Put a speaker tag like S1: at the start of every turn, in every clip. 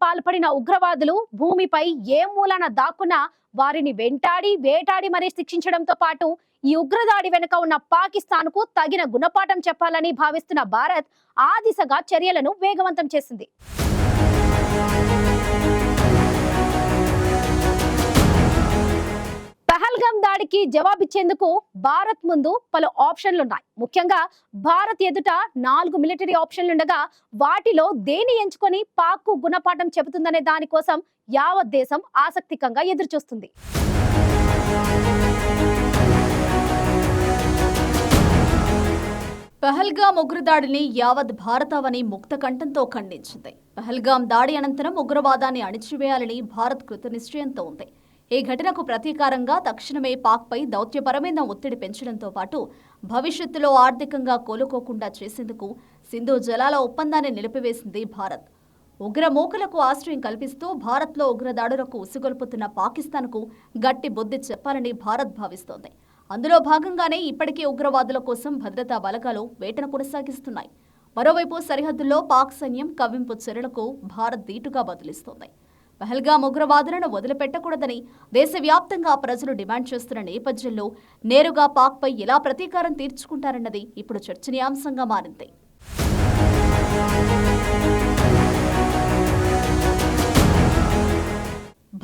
S1: పాల్పడిన ఉగ్రవాదులు భూమిపై ఏ మూలన దాక్కున్నా వారిని వెంటాడి వేటాడి మరీ శిక్షించడంతో పాటు ఈ ఉగ్రదాడి వెనుక ఉన్న పాకిస్తాన్కు తగిన గుణపాఠం చెప్పాలని భావిస్తున్న భారత్ ఆ దిశగా చర్యలను వేగవంతం చేసింది. పహల్గామ్ దాడికి జవాబిచ్చేందుకు భారత్ ముందు పలు ఆప్షన్లున్నాయి. ముఖ్యంగా భారత్ ఎదుట నాలుగు మిలిటరీ ఆప్షన్లుండగా వాటిలో దేని ఎంచుకొని పాక్కు గుణపాఠం చెబుతుందనే దానికోసం యావత్ దేశం ఆసక్తికంగా ఎదురుచూస్తుంది.
S2: పెహల్గామ్ ఉగ్రదాడిని యావత్ భారతావని ముక్త కంఠంతో ఖండించింది. పెహల్గామ్ దాడి అనంతరం ఉగ్రవాదాన్ని అణిచివేయాలని భారత్ కృతనిశ్చయంతో ఉంది. ఈ ఘటనకు ప్రతీకారంగా తక్షణమే పాక్పై దౌత్యపరమైన ఒత్తిడి పెంచడంతో పాటు భవిష్యత్తులో ఆర్థికంగా కోలుకోకుండా చేసేందుకు సింధు జలాల ఒప్పందాన్ని నిలిపివేసింది భారత్. ఉగ్రమూకలకు ఆశ్రయం కల్పిస్తూ భారత్లో ఉగ్రదాడులకు ఉసిగొల్పుతున్న పాకిస్తాన్కు గట్టి బుద్ధి చెప్పాలని భారత్ భావిస్తోంది. అందులో భాగంగానే ఇప్పటికే ఉగ్రవాదుల కోసం భద్రతా బలగాలు వేటను కొనసాగిస్తున్నాయి. మరోవైపు సరిహద్దుల్లో పాక్ సైన్యం కవ్వింపు చర్యలకు భారత్ ధీటుగా బదిలిస్తోంది. పహల్గా ఉగ్రవాదులను వదిలిపెట్టకూడదని దేశవ్యాప్తంగా ప్రజలు డిమాండ్ చేస్తున్న నేపథ్యంలో నేరుగా పాక్పై ఎలా ప్రతీకారం తీర్చుకుంటారన్నది ఇప్పుడు చర్చనీయాంశంగా మారింది.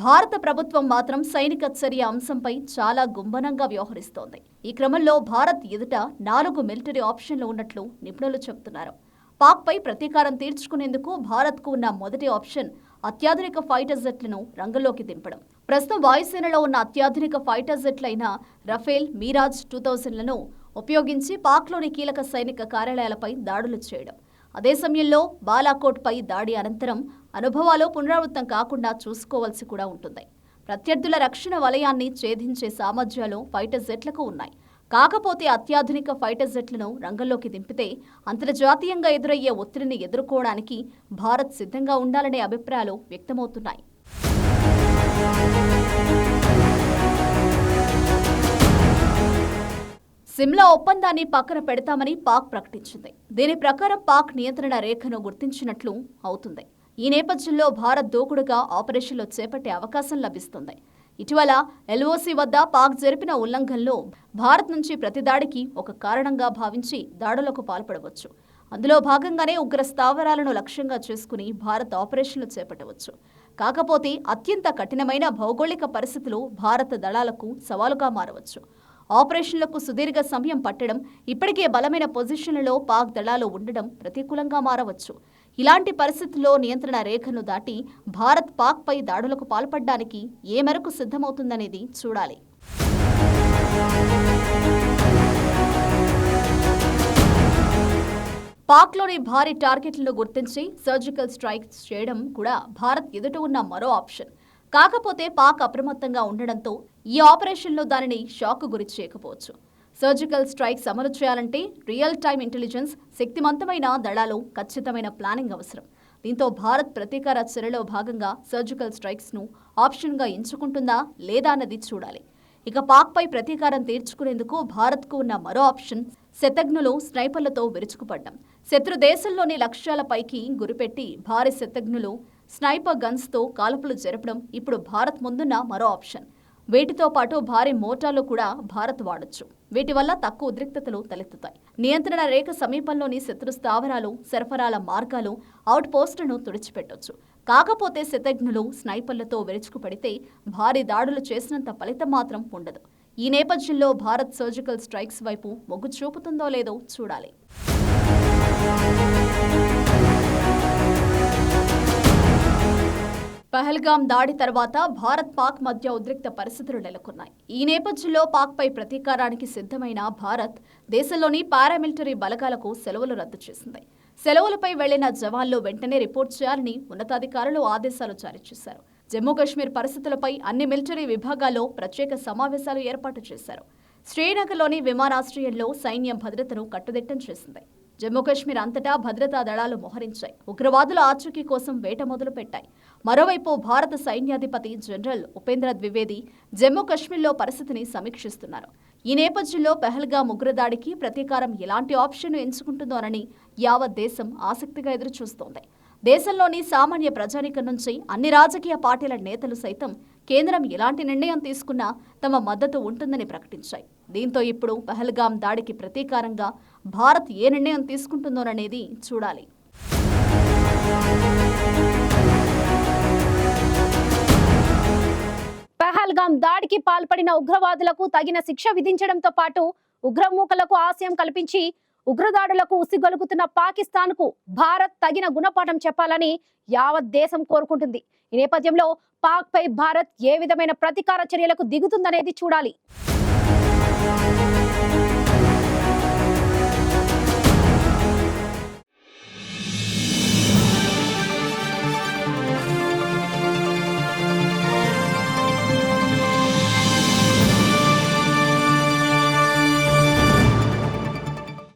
S2: భారత ప్రభుత్వం మాత్రం సైనిక చర్య అంశంపై చాలా గుంభనంగా వ్యవహరిస్తోంది. ఈ క్రమంలో భారత్ ఎదుట నాలుగు మిలిటరీ ఆప్షన్లు ఉన్నట్లు నిపుణులు చెబుతున్నారు. పాక్పై ప్రతీకారం తీర్చుకునేందుకు భారత్కు ఉన్న మొదటి ఆప్షన్ అత్యాధునిక ఫైటర్ జెట్లను రంగంలోకి దింపడం. ప్రస్తుతం వాయుసేనలో ఉన్న అత్యాధునిక ఫైటర్ జెట్లైన రఫేల్ మీరాజ్ టూ థౌజండ్లను ఉపయోగించి పాక్లోని కీలక సైనిక కార్యాలయాలపై దాడులు చేయడం. అదే సమయంలో బాలాకోట్పై దాడి అనంతరం అనుభవాలు పునరావృతం కాకుండా చూసుకోవాల్సి కూడా ఉంటుంది. ప్రత్యర్థుల రక్షణ వలయాన్ని ఛేదించే సామర్థ్యాలు ఫైటర్ జెట్లకు ఉన్నాయి. కాకపోతే అత్యాధునిక ఫైటర్ జెట్లను రంగంలోకి దింపితే అంతర్జాతీయంగా ఎదురయ్యే ఒత్తిడిని ఎదుర్కోవడానికి భారత్ సిద్ధంగా ఉండాలనే అభిప్రాయాలు వ్యక్తమవుతున్నాయి. సిమ్లా ఒప్పందాన్ని పక్కన పెడతామని పాక్ ప్రకటించింది. దీని ప్రకారం పాక్ నియంత్రణ రేఖను గుర్తించినట్లు అవుతుంది. ఈ నేపథ్యంలో భారత్ దూకుడుగా ఆపరేషన్లు చేపట్టే అవకాశం లభిస్తుంది. ఇటీవల ఎల్ఓసి వద్ద పాక్ జరిపిన ఉల్లంఘనలో భారత్ నుంచి ప్రతి దాడికి ఒక కారణంగా భావించి దాడులకు పాల్పడవచ్చు. అందులో భాగంగానే ఉగ్ర స్థావరాలను లక్ష్యంగా చేసుకుని భారత్ ఆపరేషన్లు చేపట్టవచ్చు. కాకపోతే అత్యంత కఠినమైన భౌగోళిక పరిస్థితులు భారత దళాలకు సవాలుగా మారవచ్చు. ఆపరేషన్లకు సుదీర్ఘ సమయం పట్టడం ఇప్పటికే బలమైన పొజిషన్లలో పాక్ దళాలు ఉండడం ప్రతికూలంగా మారవచ్చు. ఇలాంటి పరిస్థితుల్లో నియంత్రణ రేఖను దాటి భారత్ పాక్పై దాడులకు పాల్పడడానికి ఏ మేరకు సిద్ధమవుతుందనేది చూడాలి. పాక్లోని భారీ టార్గెట్లను గుర్తించి సర్జికల్ స్ట్రైక్ చేయడం కూడా భారత్ ఎదుట ఉన్న మరో ఆప్షన్. కాకపోతే పాక్ అప్రమత్తంగా ఉండడంతో ఈ ఆపరేషన్లో దానిని షాక్ గురి చేయకపోవచ్చు సర్జికల్ స్ట్రైక్స్ అమలు చేయాలంటే రియల్ టైమ్ ఇంటెలిజెన్స్ శక్తివంతమైన దళాలు ఖచ్చితమైన ప్లానింగ్ అవసరం. దీంతో భారత్ ప్రతీకార చర్యలో భాగంగా సర్జికల్ స్ట్రైక్స్ను ఆప్షన్గా ఎంచుకుంటుందా లేదా అన్నది చూడాలి. ఇక పాక్పై ప్రతీకారం తీర్చుకునేందుకు భారత్కు ఉన్న మరో ఆప్షన్ శతఘ్నులు స్నైపర్లతో విరుచుకుపడ్డం. శత్రు దేశంలోని లక్ష్యాలపైకి గురిపెట్టి భారీ శతఘ్నులు స్నైపర్ గన్స్తో కాల్పులు జరపడం ఇప్పుడు భారత్ ముందున్న మరో ఆప్షన్. వీటితో పాటు భారీ మోటార్లు కూడా భారత్ వాడొచ్చు. వీటి వల్ల తక్కువ ఉద్రిక్తతలు తలెత్తుతాయి. నియంత్రణ రేఖ సమీపంలోని శత్రు స్థావరాలు సరఫరాల మార్గాలు అవుట్ పోస్టులను తుడిచిపెట్టొచ్చు. కాకపోతే శతఘ్నులు స్నైపర్లతో విరుచుకుపడితే భారీ దాడులు చేసినంత ఫలితం మాత్రం ఉండదు. ఈ నేపథ్యంలో భారత్ సర్జికల్ స్ట్రైక్స్ వైపు మొగ్గు చూపుతుందో లేదో చూడాలి. పహల్గాం దాడి తర్వాత భారత్ పాక్ మధ్య ఉద్రిక్త పరిస్థితులు నెలకొన్నాయి. ఈ నేపథ్యంలో పాక్పై ప్రతీకారానికి సిద్ధమైన భారత్ దేశంలోని పారామిలిటరీ బలగాలకు సెలవులు రద్దు చేసింది. సెలవులపై వెళ్ళిన జవాన్లు వెంటనే రిపోర్ట్ చేయాలని ఉన్నతాధికారులు ఆదేశాలు జారీ చేశారు. జమ్మూ కాశ్మీర్ పరిస్థితులపై అన్ని మిలిటరీ విభాగాల్లో ప్రత్యేక సమావేశాలు ఏర్పాటు చేశారు. శ్రీనగర్లోని విమానాశ్రయంలో సైన్యం భద్రతను కట్టుదిట్టం చేసింది. జమ్మూ కాశ్మీర్ అంతటా భద్రతా దళాలు మోహరించాయి. ఉగ్రవాదుల ఆచూకీ కోసం వేట మొదలుపెట్టాయి. మరోవైపు భారత సైన్యాధిపతి జనరల్ ఉపేంద్ర ద్వివేది జమ్మూ కాశ్మీర్లో పరిస్థితిని సమీక్షిస్తున్నారు. ఈ నేపథ్యంలో పెహల్గా ఉగ్రదాడికి ప్రతీకారం ఎలాంటి ఆప్షన్ ఎంచుకుంటుందోనని యావత్ దేశం ఆసక్తిగా ఎదురుచూస్తోంది. దేశంలోని సామాన్య ప్రజానికం నుంచి అన్ని రాజకీయ పార్టీల నేతలు సైతం కేంద్రం ఎలాంటి నిర్ణయం తీసుకున్నా తమ మద్దతు ఉంటుందని ప్రకటించాయి. దీంతో ఇప్పుడు పహల్గాం దాడికి ప్రతీకారంగా భారత్ ఏ నిర్ణయం తీసుకుంటుందోననేది చూడాలి.
S1: పహల్గాం దాడికి పాల్పడిన ఉగ్రవాదులకు తగిన శిక్ష విధించడంతో పాటు ఉగ్రమూకలకు ఆశయం కల్పించి ఉగ్రదాడులకు ఉసిగొలుగుతున్న పాకిస్తాన్కు భారత్ తగిన గుణపాఠం చెప్పాలని యావత్ దేశం కోరుకుంటుంది. ఈ నేపథ్యంలో పాక్ పై భారత్ ఏ విధమైన ప్రతీకార చర్యలకు దిగుతుందనేది చూడాలి.